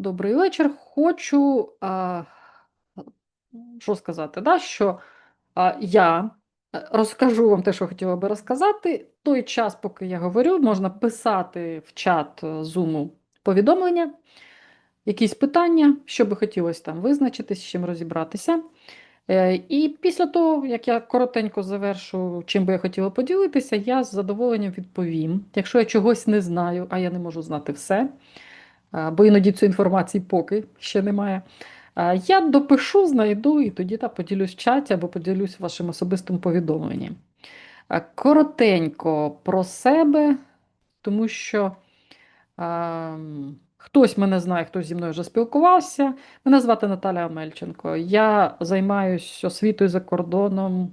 Добрий вечір. Хочу, а, що сказати, да, що а, я е, розкажу вам те, що хотіла би розказати. Той час, поки я говорю, можна писати в чат е, Zoom повідомлення, якісь питання, що би хотілося там визначитись, з чим розібратися. І після того, як я коротенько завершу, чим би я хотіла поділитися, я з задоволенням відповім. Якщо я чогось не знаю, а я не можу знати все, бо іноді цієї інформації поки ще немає. Я допишу, знайду і тоді та, поділюсь в чаті або поділюсь вашим особистим повідомленням. Коротенько про себе, тому що а, хтось мене знає, хтось зі мною вже спілкувався. Мене звати Наталя Омельченко. Я займаюся освітою за кордоном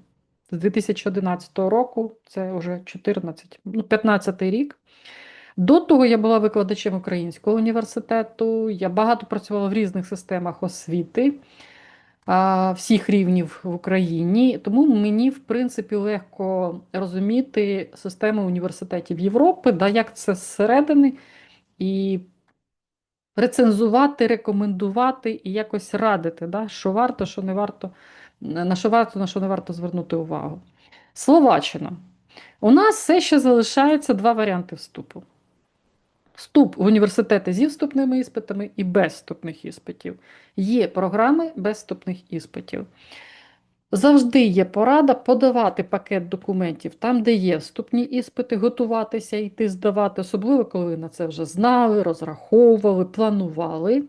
з 2011 року, це вже 14, ну, 15 рік. До того я була викладачем українського університету. Я багато працювала в різних системах освіти всіх рівнів в Україні. Тому мені, в принципі, легко розуміти систему університетів Європи, да, як це зсередини, і рецензувати, рекомендувати і якось радити, да, що варто, що не варто, на що варто, на що не варто звернути увагу. Словаччина. У нас все ще залишається два варіанти вступу. Вступ в університети зі вступними іспитами і без вступних іспитів. Є програми без вступних іспитів. Завжди є порада подавати пакет документів там, де є вступні іспити, готуватися, йти здавати, особливо коли ви на це вже знали, розраховували, планували.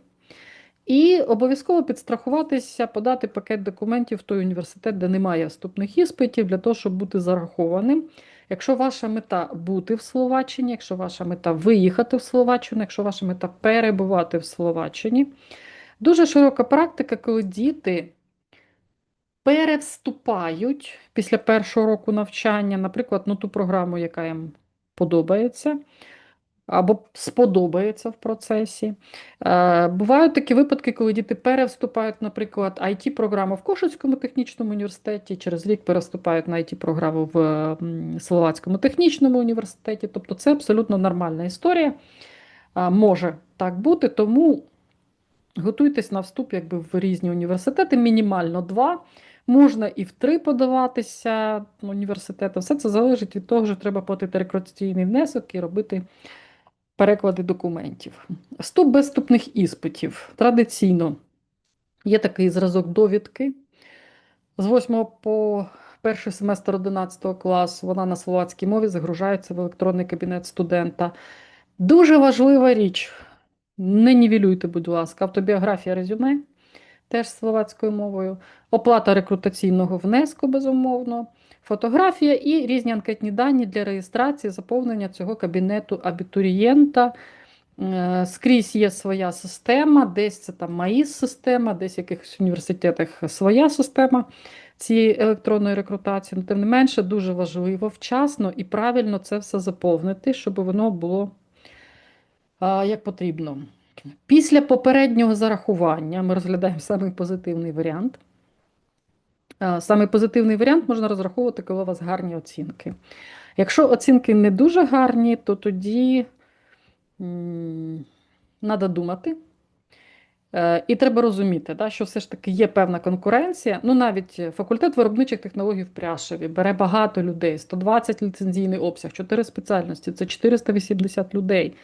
І обов'язково підстрахуватися, подати пакет документів в той університет, де немає вступних іспитів, для того, щоб бути зарахованим. Якщо ваша мета бути в Словаччині, якщо ваша мета виїхати в Словаччину, якщо ваша мета перебувати в Словаччині, дуже широка практика, коли діти перевступають після першого року навчання, наприклад, на ту програму, яка їм подобається. Або сподобається в процесі. Е, Бувають такі випадки, коли діти перевступають, наприклад, IT-програму в Кошицькому технічному університеті, через рік переступають на IT-програму в Словацькому технічному університеті. Тобто це абсолютно нормальна історія. Е, Може так бути, тому готуйтесь на вступ якби, в різні університети, мінімально два. Можна і в три подаватися в університети. Все це залежить від того, що треба платити рекреаційний внесок і робити переклади документів. Вступ без вступних іспитів. Традиційно є такий зразок довідки. З 8 по перший семестр 11 класу вона на словацькій мові загружається в електронний кабінет студента. Дуже важлива річ. Не нівелюйте, будь ласка, автобіографія резюме теж словацькою мовою, оплата рекрутаційного внеску, безумовно, фотографія і різні анкетні дані для реєстрації, заповнення цього кабінету абітурієнта. Е, Скрізь є своя система, десь це там МАІС-система, десь в якихось університетах своя система цієї електронної рекрутації. Но, тим не менше, дуже важливо вчасно і правильно це все заповнити, щоб воно було як потрібно. Після попереднього зарахування ми розглядаємо самий позитивний варіант. А, Самий позитивний варіант можна розраховувати, коли у вас гарні оцінки. Якщо оцінки не дуже гарні, то тоді треба думати. Е, І треба розуміти, да, що все ж таки є певна конкуренція. Ну, навіть факультет виробничих технологій в Пряшеві бере багато людей, 120 ліцензійний обсяг, 4 спеціальності, це 480 людей.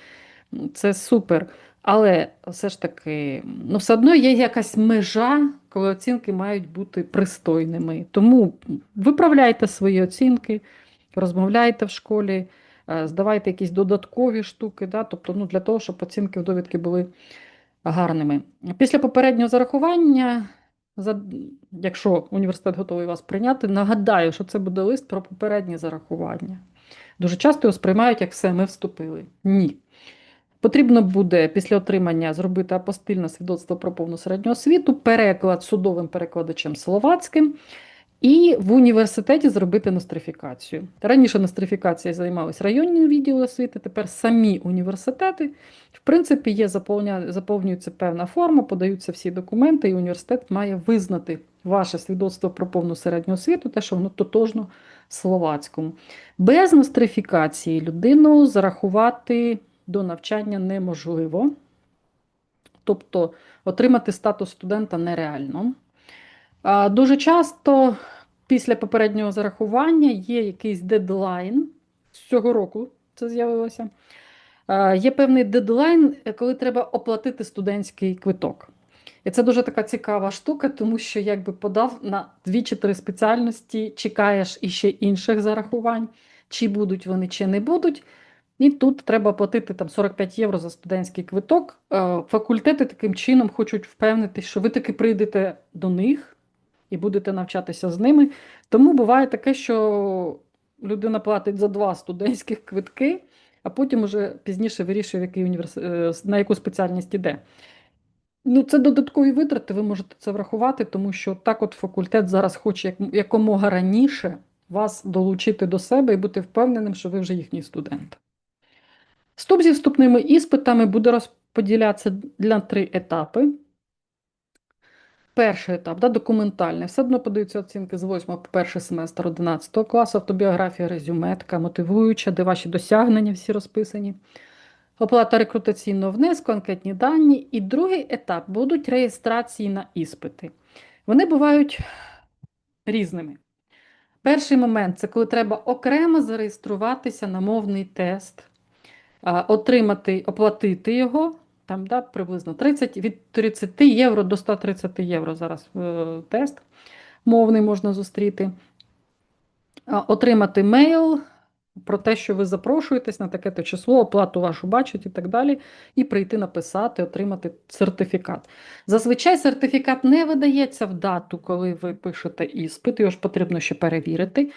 Це супер. Але все ж таки, ну, все одно є якась межа, коли оцінки мають бути пристойними. Тому виправляйте свої оцінки, розмовляйте в школі, е, здавайте якісь додаткові штуки, да, тобто, ну, для того, щоб оцінки в довідки були гарними. Після попереднього зарахування, за, якщо університет готовий вас прийняти, нагадаю, що це буде лист про попереднє зарахування. Дуже часто його сприймають, як все, ми вступили. Ні. Потрібно буде після отримання зробити апостильне свідоцтво про повну середню освіту, переклад судовим перекладачем словацьким, і в університеті зробити нострифікацію. Раніше нострифікація займалися районні відділи освіти, тепер самі університети. В принципі, є заповнюється певна форма, подаються всі документи, і університет має визнати ваше свідоцтво про повну середню освіту, те, що воно тотожно словацькому. Без нострифікації людину зарахувати до навчання неможливо. тобто отримати статус студента нереально. Дуже часто після попереднього зарахування є якийсь дедлайн з цього року, це з'явилося. Є певний дедлайн, коли треба оплатити студентський квиток. І це дуже така цікава штука, тому що якби подав на дві чи три спеціальності, чекаєш іще інших зарахувань, чи будуть вони, чи не будуть. І тут треба платити там 45 євро за студентський квиток. Е, Факультети таким чином хочуть впевнитися, що ви таки прийдете до них і будете навчатися з ними. Тому буває таке, що людина платить за два студентських квитки, а потім уже пізніше вирішує, в який універс... е, на яку спеціальність іде. Ну, це додаткові витрати, ви можете це врахувати, тому що так от факультет зараз хоче якомога раніше вас долучити до себе і бути впевненим, що ви вже їхній студент. Вступ зі вступними іспитами буде розподілятися на три етапи. Перший етап да, документальний. Все одно подаються оцінки з 8 по перший семестр 11 класу, автобіографія, резюме, така мотивуюча, де ваші досягнення всі розписані. Оплата рекрутаційного внеску, анкетні дані. І другий етап будуть реєстрації на іспити. Вони бувають різними. Перший момент це коли треба окремо зареєструватися на мовний тест, отримати, оплатити його. Там да, приблизно 30, від 30 євро до 130 євро зараз е, тест мовний можна зустріти. Отримати мейл про те, що ви запрошуєтесь на таке-то число, оплату вашу бачать і так далі, і прийти написати, отримати сертифікат. Зазвичай сертифікат не видається в дату, коли ви пишете іспит, його ж потрібно ще перевірити.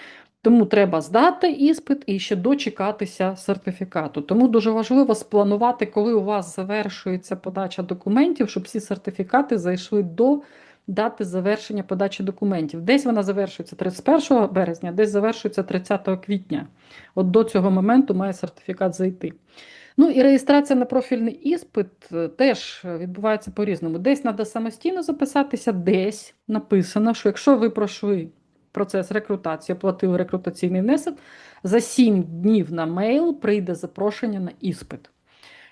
Тому треба здати іспит і ще дочекатися сертифікату. Тому дуже важливо спланувати, коли у вас завершується подача документів, щоб всі сертифікати зайшли до дати завершення подачі документів. Десь вона завершується 31 березня, десь завершується 30 квітня. От до цього моменту має сертифікат зайти. Ну і реєстрація на профільний іспит е, теж відбувається по-різному. Десь треба самостійно записатися, десь написано, що якщо ви пройшли процес рекрутації, оплатили рекрутаційний внесок, за 7 днів на мейл прийде запрошення на іспит.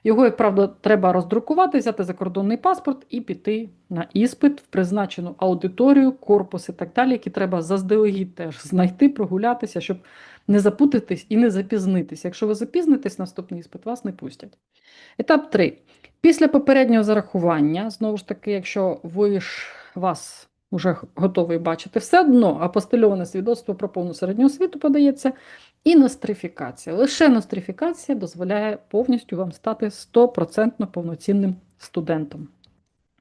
Його, як правда, треба роздрукувати, взяти закордонний паспорт і піти на іспит в призначену аудиторію, корпус і так далі, які треба заздалегідь теж знайти, прогулятися, щоб не запутатись і не запізнитися. Якщо ви запізнитесь, наступний іспит вас не пустять. Етап 3. Після попереднього зарахування, знову ж таки, якщо ви ж вас вже готовий бачити, все одно апостильоване свідоцтво про повну середню освіту подається, і нострифікація. Лише нострифікація дозволяє повністю вам стати 100% повноцінним студентом,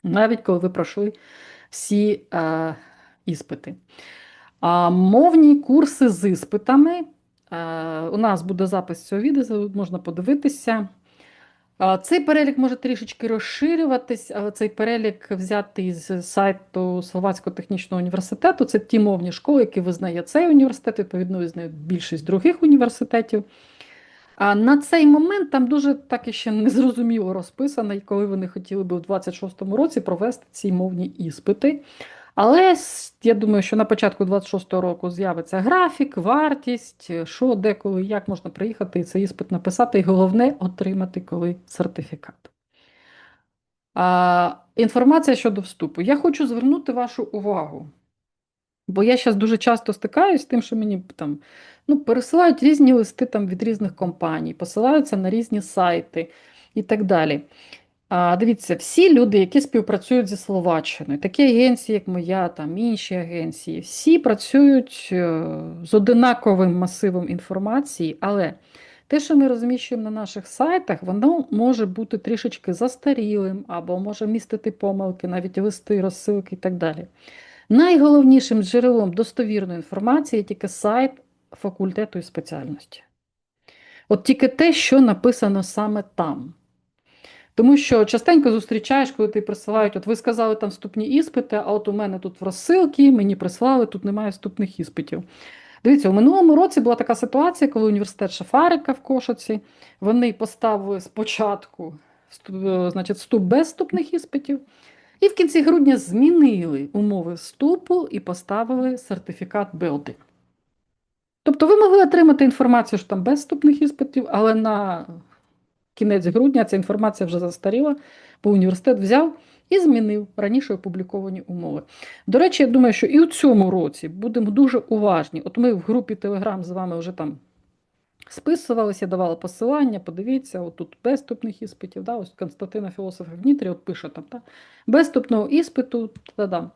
навіть коли ви пройшли всі е, іспити. А мовні курси з іспитами. Е, у нас буде запис цього відео, можна подивитися. Цей перелік може трішечки розширюватись, але цей перелік взятий з сайту Словацького технічного університету. Це ті мовні школи, які визнає цей університет, відповідно, визнають більшість других університетів. А на цей момент там дуже так і ще незрозуміло розписано, коли вони хотіли би у 26-му році провести ці мовні іспити. Але я думаю, що на початку 26-го року з'явиться графік, вартість, що, де, коли, як можна приїхати і цей іспит написати, і головне отримати коли сертифікат. А, Інформація щодо вступу. Я хочу звернути вашу увагу, бо я зараз дуже часто стикаюся з тим, що мені там ну, пересилають різні листи там, від різних компаній, посилаються на різні сайти і так далі. Дивіться, всі люди, які співпрацюють зі Словаччиною, такі агенції, як моя, там інші агенції, всі працюють е, з одинаковим масивом інформації, але те, що ми розміщуємо на наших сайтах, воно може бути трішечки застарілим або може містити помилки, навіть листи, розсилки і так далі. Найголовнішим джерелом достовірної інформації є тільки сайт факультету і спеціальності. От тільки те, що написано саме там. Тому що частенько зустрічаєш, коли ти присилають, от ви сказали там вступні іспити, а от у мене тут в розсилці, мені прислали, тут немає вступних іспитів. Дивіться, у минулому році була така ситуація, коли університет Шафарика в Кошиці, вони поставили спочатку значить, вступ без вступних іспитів, і в кінці грудня змінили умови вступу і поставили сертифікат Б1. Тобто ви могли отримати інформацію, що там без вступних іспитів, але на кінець грудня ця інформація вже застаріла, бо університет взяв і змінив раніше опубліковані умови. До речі, я думаю, що і у цьому році будемо дуже уважні. От ми в групі Телеграм з вами вже там списувалися, давала посилання, подивіться, отут без вступних іспитів, да, ось Константина філософа в Днітрі, от пише там, да, без вступного іспиту, та-дам,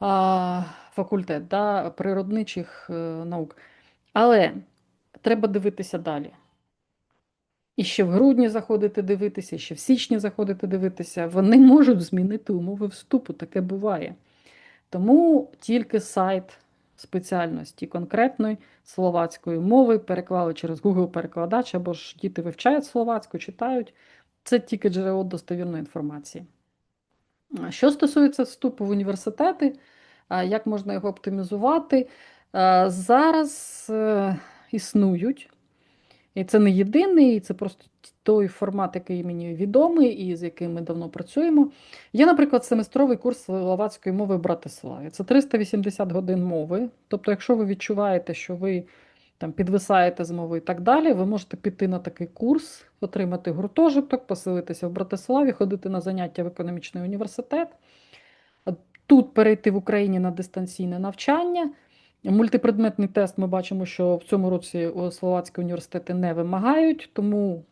а, факультет да, природничих е, наук. Але треба дивитися далі. І ще в грудні заходити дивитися, і ще в січні заходити дивитися. Вони можуть змінити умови вступу, таке буває. Тому тільки сайт спеціальності конкретної словацької мови переклали через Google перекладач або ж діти вивчають словацьку, читають. Це тільки джерело достовірної інформації. Що стосується вступу в університети, як можна його оптимізувати? Зараз е, існують, і це не єдиний, це просто той формат, який мені відомий і з яким ми давно працюємо. Є, наприклад, семестровий курс словацької мови Братиславі. Це 380 годин мови. Тобто, якщо ви відчуваєте, що ви там підвисаєте з мови і так далі, ви можете піти на такий курс, отримати гуртожиток, поселитися в Братиславі, ходити на заняття в економічний університет, тут перейти в Україні на дистанційне навчання. Мультипредметний тест ми бачимо, що в цьому році словацькі університети не вимагають, тому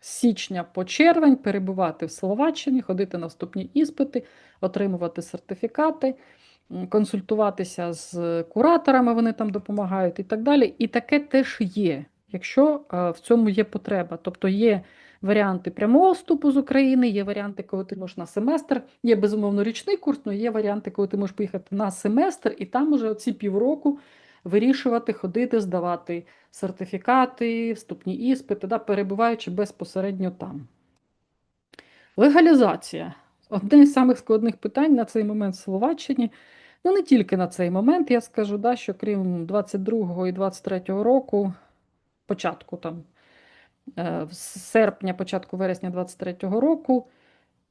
з січня по червень перебувати в Словаччині, ходити на вступні іспити, отримувати сертифікати, консультуватися з кураторами, вони там допомагають і так далі. І таке теж є, якщо в цьому є потреба. Тобто є варіанти прямого вступу з України, є варіанти, коли ти можеш на семестр, є безумовно річний курс, але є варіанти, коли ти можеш поїхати на семестр, і там уже оці півроку вирішувати, ходити, здавати сертифікати, вступні іспити, да, перебуваючи безпосередньо там. Легалізація одне з самих складних питань на цей момент в Словаччині. Ну, не тільки на цей момент, я скажу, да, що крім 22-го і 23 року, початку там, е, серпня, початку вересня 23 року,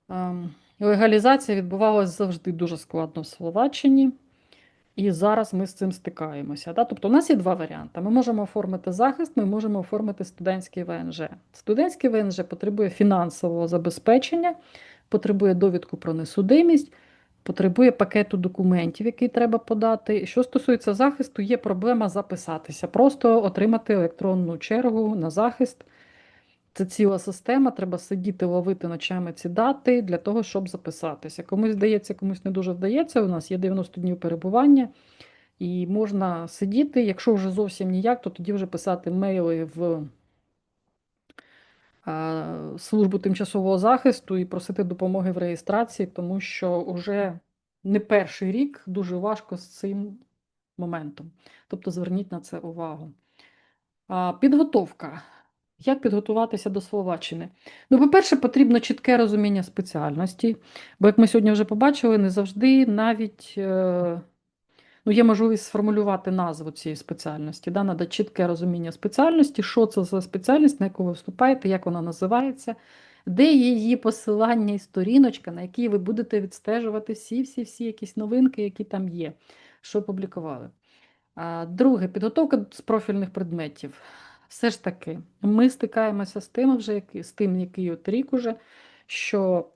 ем, легалізація відбувалася завжди дуже складно в Словаччині. І зараз ми з цим стикаємося. Да? Тобто, у нас є два варіанти. Ми можемо оформити захист, ми можемо оформити студентський ВНЖ. Студентський ВНЖ потребує фінансового забезпечення, потребує довідку про несудимість, потребує пакету документів, який треба подати. Що стосується захисту, є проблема записатися, просто отримати електронну чергу на захист. Це ціла система, треба сидіти, ловити ночами ці дати для того, щоб записатися. Комусь здається, комусь не дуже вдається. У нас є 90 днів перебування, і можна сидіти. Якщо вже зовсім ніяк, то тоді вже писати мейли в службу тимчасового захисту і просити допомоги в реєстрації, тому що вже не перший рік дуже важко з цим моментом. Тобто зверніть на це увагу. Підготовка. Як підготуватися до Словаччини? Ну, по-перше, потрібно чітке розуміння спеціальності, бо, як ми сьогодні вже побачили, не завжди навіть е, ну, є можливість сформулювати назву цієї спеціальності. Да? Надо чітке розуміння спеціальності, що це за спеціальність, на яку ви вступаєте, як вона називається, де є її посилання і сторіночка, на якій ви будете відстежувати всі-всі-всі якісь новинки, які там є, що публікували. Друге, підготовка з профільних предметів все ж таки ми стикаємося з тим, вже з тим, який от рік уже, що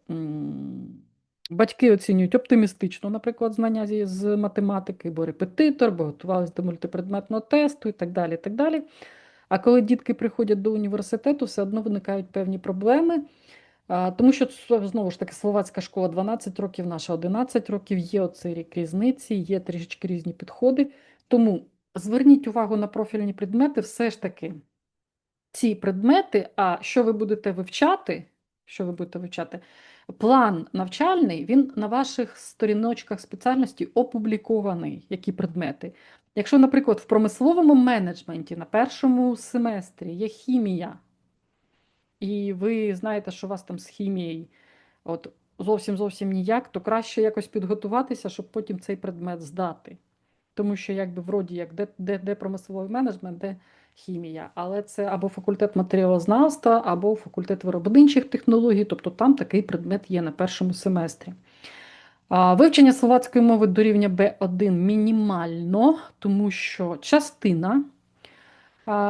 батьки оцінюють оптимістично, наприклад, знання з математики, бо репетитор, бо готувалися до мультипредметного тесту і так далі. і так далі. А коли дітки приходять до університету, все одно виникають певні проблеми. Тому що знову ж таки словацька школа 12 років, наша 11 років, є оцей рік різниці, є трішечки різні підходи. Тому зверніть увагу на профільні предмети, все ж таки ці предмети, а що ви будете вивчати, що ви будете вивчати, план навчальний, він на ваших сторіночках спеціальності опублікований, які предмети. Якщо, наприклад, в промисловому менеджменті на першому семестрі є хімія, і ви знаєте, що у вас там з хімією зовсім зовсім ніяк, то краще якось підготуватися, щоб потім цей предмет здати. Тому що, якби вроді як де, де, де промисловий менеджмент, де хімія, але це або факультет матеріалознавства, або факультет виробничих технологій, тобто там такий предмет є на першому семестрі. Вивчення словацької мови до рівня B1 мінімально, тому що частина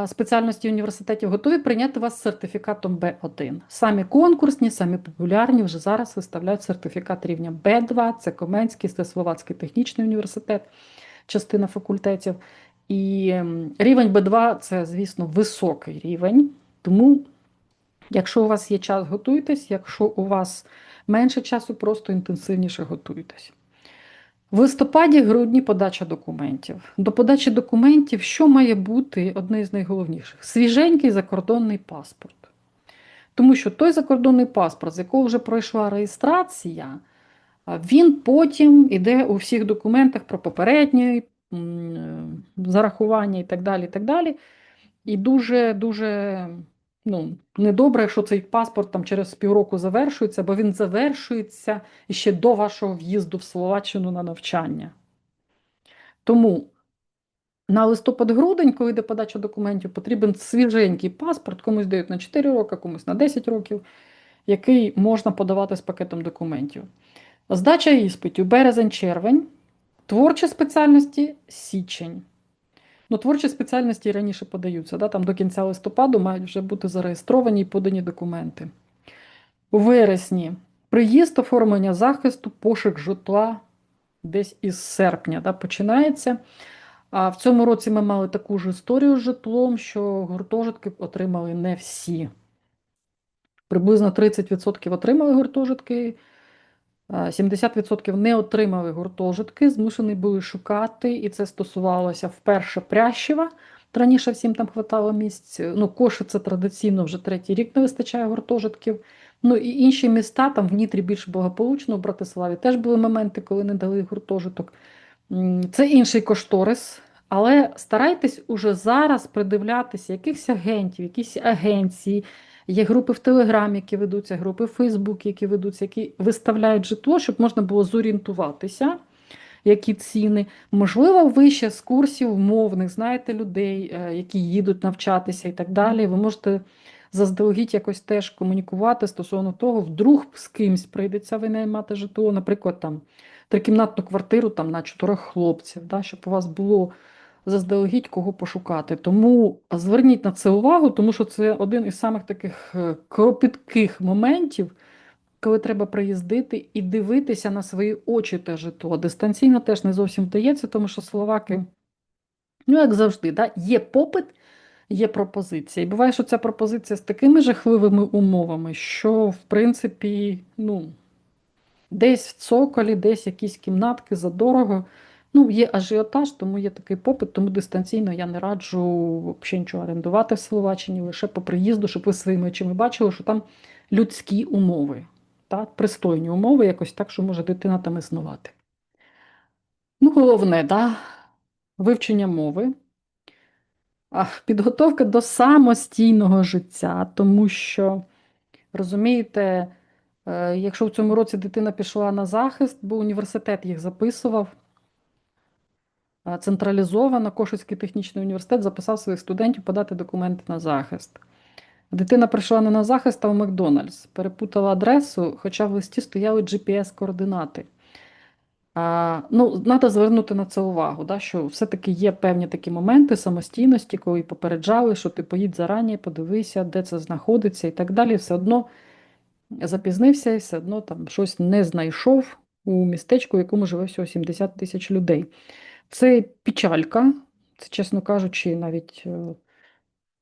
спеціальності університетів готові прийняти вас з сертифікатом Б1. Самі конкурсні, самі популярні вже зараз виставляють сертифікат рівня Б2, це Коменський, це Словацький технічний університет, частина факультетів. І рівень Б2 це, звісно, високий рівень. Тому, якщо у вас є час, готуйтесь, якщо у вас менше часу, просто інтенсивніше готуйтесь. В листопаді-грудні подача документів. До подачі документів, що має бути одне з найголовніших? Свіженький закордонний паспорт. Тому що той закордонний паспорт, з якого вже пройшла реєстрація, він потім іде у всіх документах про попереднє зарахування і так далі. І так далі. І дуже, дуже ну, недобре, якщо цей паспорт там через півроку завершується, бо він завершується ще до вашого в'їзду в Словаччину на навчання. Тому на листопад-грудень, коли йде подача документів, потрібен свіженький паспорт, комусь дають на 4 роки, комусь на 10 років, який можна подавати з пакетом документів. Здача іспитів березень-червень, творчі спеціальності січень. Ну, творчі спеціальності раніше подаються. Да? Там до кінця листопаду мають вже бути зареєстровані і подані документи. У вересні приїзд, оформлення захисту, пошук житла десь із серпня да, починається. А в цьому році ми мали таку ж історію з житлом, що гуртожитки отримали не всі. Приблизно 30% отримали гуртожитки, 70% не отримали гуртожитки, змушені були шукати, і це стосувалося вперше Прящева. Раніше всім там хватало місць. Ну, Коши це традиційно вже третій рік не вистачає гуртожитків. Ну і інші міста, там в Нітрі більш благополучно, в Братиславі теж були моменти, коли не дали гуртожиток. Це інший кошторис, але старайтесь уже зараз придивлятися якихось агентів, якісь агенції. Є групи в Телеграм, які ведуться, групи в Фейсбук, які ведуться, які виставляють житло, щоб можна було зорієнтуватися, які ціни. Можливо, ви ще з курсів мовних знаєте людей, е, які їдуть навчатися і так далі. Ви можете заздалегідь якось теж комунікувати стосовно того, вдруг з кимсь прийдеться винаймати житло, наприклад, там трикімнатну квартиру там, на чотирьох хлопців, да, щоб у вас було заздалегідь кого пошукати. Тому зверніть на це увагу, тому що це один із самих таких е, кропітких моментів, коли треба приїздити і дивитися на свої очі те житло. Дистанційно теж не зовсім вдається, тому що словаки, ну як завжди, да, є попит. Є пропозиція. І буває, що ця пропозиція з такими жахливими умовами, що, в принципі, ну, десь в цоколі, десь якісь кімнатки задорого. Ну, є ажіотаж, тому є такий попит, тому дистанційно я не раджу взагалі нічого орендувати в Словаччині, лише по приїзду, щоб ви своїми очима бачили, що там людські умови, так? пристойні умови, якось так, що може дитина там існувати. Ну, головне, да? вивчення мови. Підготовка до самостійного життя, тому що, розумієте, е, якщо в цьому році дитина пішла на захист, бо університет їх записував, централізовано Кошицький технічний університет записав своїх студентів подати документи на захист. Дитина прийшла не на захист, а в Макдональдс, перепутала адресу, хоча в листі стояли GPS-координати. А, ну, Треба звернути на це увагу, да, що все-таки є певні такі моменти самостійності, коли попереджали, що ти поїдь зарані, подивися, де це знаходиться і так далі. Все одно запізнився і все одно там щось не знайшов у містечку, в якому живе всього 70 тисяч людей. Це печалька, це, чесно кажучи, навіть е,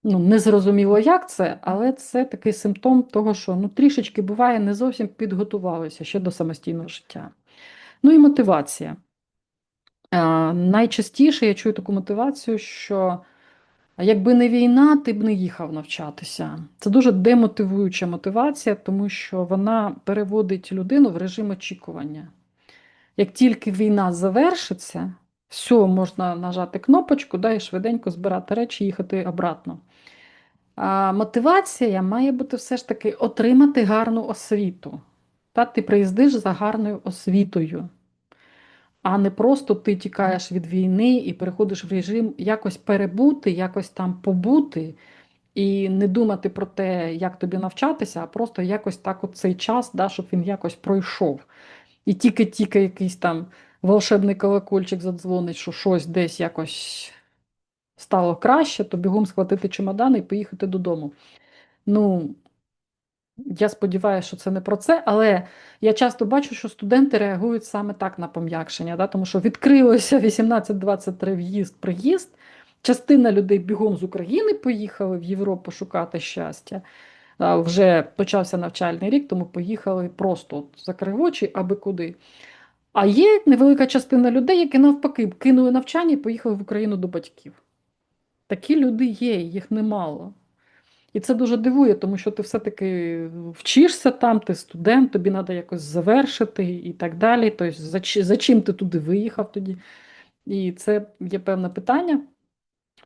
ну, не зрозуміло, як це, але це такий симптом того, що ну, трішечки буває, не зовсім підготувалися ще до самостійного життя. Ну і мотивація. Е, Найчастіше я чую таку мотивацію, що якби не війна, ти б не їхав навчатися. Це дуже демотивуюча мотивація, тому що вона переводить людину в режим очікування. Як тільки війна завершиться, все, можна нажати кнопочку да, і швиденько збирати речі і їхати обратно. А мотивація має бути все ж таки отримати гарну освіту. Та ти приїздиш за гарною освітою, а не просто ти тікаєш від війни і переходиш в режим якось перебути, якось там побути, і не думати про те, як тобі навчатися, а просто якось так от цей час, да, щоб він якось пройшов. І тільки-тільки якийсь там волшебний колокольчик задзвонить, що щось десь якось стало краще, то бігом схватити чемодани і поїхати додому. Ну, я сподіваюся, що це не про це, але я часто бачу, що студенти реагують саме так на пом'якшення, да? тому що відкрилося 18-23 в'їзд, приїзд. Частина людей бігом з України поїхали в Європу шукати щастя. Вже почався навчальний рік, тому поїхали просто закрив очі, аби куди. А є невелика частина людей, які навпаки кинули навчання і поїхали в Україну до батьків. Такі люди є, їх немало. І це дуже дивує, тому що ти все-таки вчишся там, ти студент, тобі треба якось завершити і так далі. Тобто, за, за чим ти туди виїхав тоді? І це є певне питання.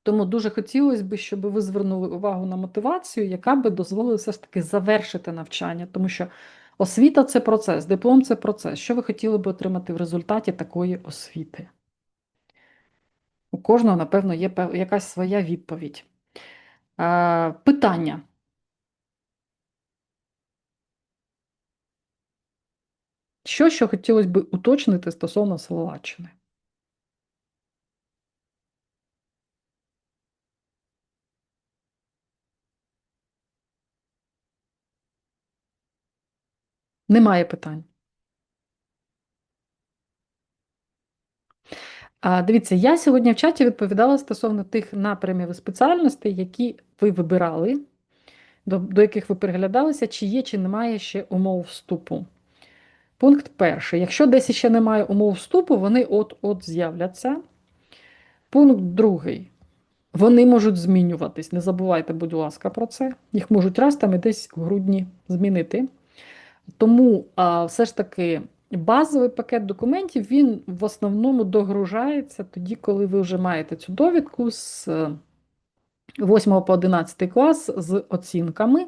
Тому дуже хотілося б, щоб ви звернули увагу на мотивацію, яка би дозволила все ж таки завершити навчання, тому що освіта це процес, диплом це процес. Що ви хотіли б отримати в результаті такої освіти? У кожного, напевно, є якась своя відповідь. Е, питання. Що що хотілося б уточнити стосовно Словаччини? Немає питань. Дивіться, я сьогодні в чаті відповідала стосовно тих напрямів і спеціальностей, які ви вибирали, до, до яких ви переглядалися, чи є, чи немає ще умов вступу. Пункт перший. Якщо десь ще немає умов вступу, вони от-от з'являться. Пункт другий. Вони можуть змінюватись. Не забувайте, будь ласка, про це. Їх можуть раз там і десь в грудні змінити. Тому все ж таки базовий пакет документів він в основному догружається тоді, коли ви вже маєте цю довідку з 8 по 11 клас з оцінками.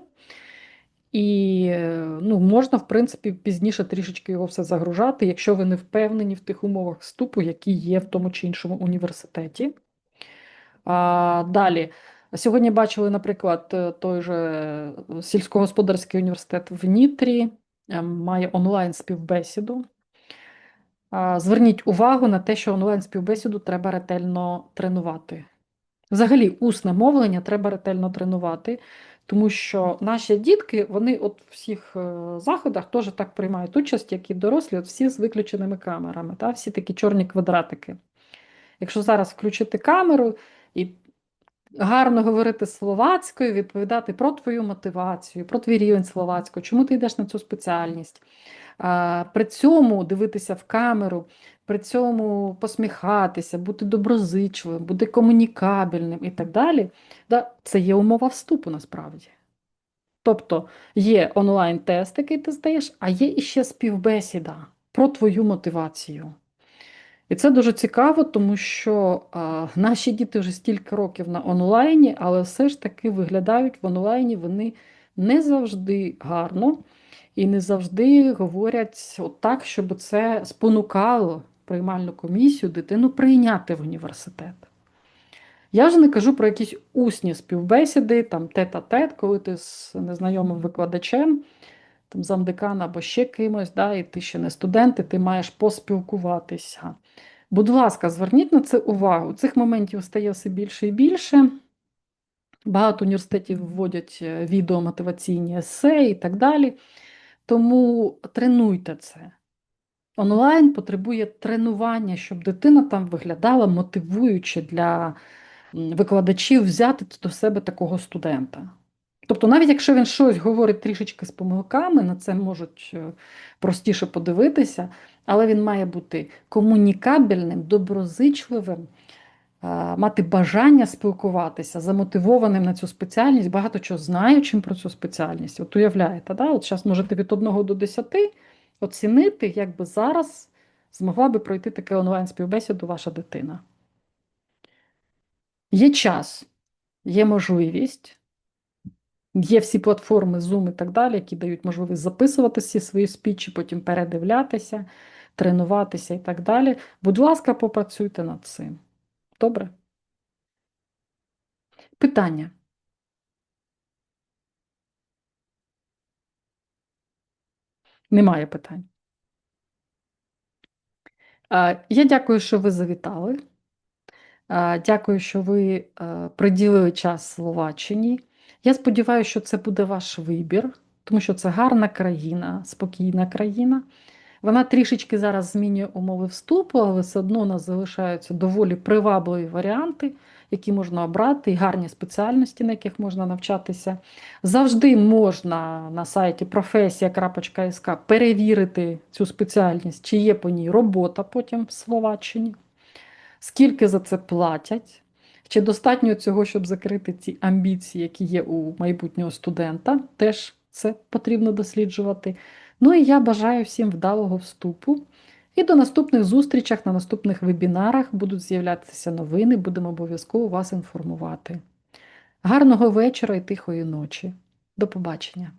І ну, можна, в принципі, пізніше трішечки його все загружати, якщо ви не впевнені в тих умовах вступу, які є в тому чи іншому університеті. А, Далі. Сьогодні бачили, наприклад, той же сільськогосподарський університет в Нітрі. Е, має онлайн-співбесіду. Зверніть увагу на те, що онлайн-співбесіду треба ретельно тренувати. Взагалі, усне мовлення треба ретельно тренувати, тому що наші дітки, вони от в всіх е, заходах теж так приймають участь, як і дорослі, от всі з виключеними камерами, та? всі такі чорні квадратики. Якщо зараз включити камеру і гарно говорити словацькою, відповідати про твою мотивацію, про твій рівень словацької, чому ти йдеш на цю спеціальність. При цьому дивитися в камеру, при цьому посміхатися, бути доброзичливим, бути комунікабельним і так далі. Це є умова вступу насправді. Тобто є онлайн-тест, який ти здаєш, а є іще співбесіда про твою мотивацію. І це дуже цікаво, тому що а, наші діти вже стільки років на онлайні, але все ж таки виглядають в онлайні вони не завжди гарно і не завжди говорять так, щоб це спонукало приймальну комісію дитину прийняти в університет. Я вже не кажу про якісь усні співбесіди, там тет-а-тет, коли ти з незнайомим викладачем, там замдекана або ще кимось, да, і ти ще не студент, і ти маєш поспілкуватися. Будь ласка, зверніть на це увагу. Цих моментів стає все більше і більше. Багато університетів вводять е, відео мотиваційні есе і так далі. Тому тренуйте це. Онлайн потребує тренування, щоб дитина там виглядала мотивуючи для викладачів взяти до себе такого студента. Тобто, навіть якщо він щось говорить трішечки з помилками, на це можуть е, простіше подивитися, але він має бути комунікабельним, доброзичливим, мати бажання спілкуватися, замотивованим на цю спеціальність, багато чого знаючим про цю спеціальність. От уявляєте, да? от зараз можете від 1 до 10 оцінити, як би зараз змогла би пройти таке онлайн-співбесіду ваша дитина. Є час, є можливість. Є всі платформи Zoom і так далі, які дають можливість записувати всі свої спічі, потім передивлятися, тренуватися і так далі. Будь ласка, попрацюйте над цим. Добре? Питання. Немає питань. Я дякую, що ви завітали. Дякую, що ви приділили час Словаччині. Я сподіваюся, що це буде ваш вибір, тому що це гарна країна, спокійна країна. Вона трішечки зараз змінює умови вступу, але все одно у нас залишаються доволі привабливі варіанти, які можна обрати, і гарні спеціальності, на яких можна навчатися. Завжди можна на сайті profesія.sk перевірити цю спеціальність, чи є по ній робота потім в Словаччині, скільки за це платять. Чи достатньо цього, щоб закрити ці амбіції, які є у майбутнього студента, теж це потрібно досліджувати. Ну і я бажаю всім вдалого вступу. І до наступних зустрічах на наступних вебінарах будуть з'являтися новини, будемо обов'язково вас інформувати. Гарного вечора і тихої ночі. До побачення!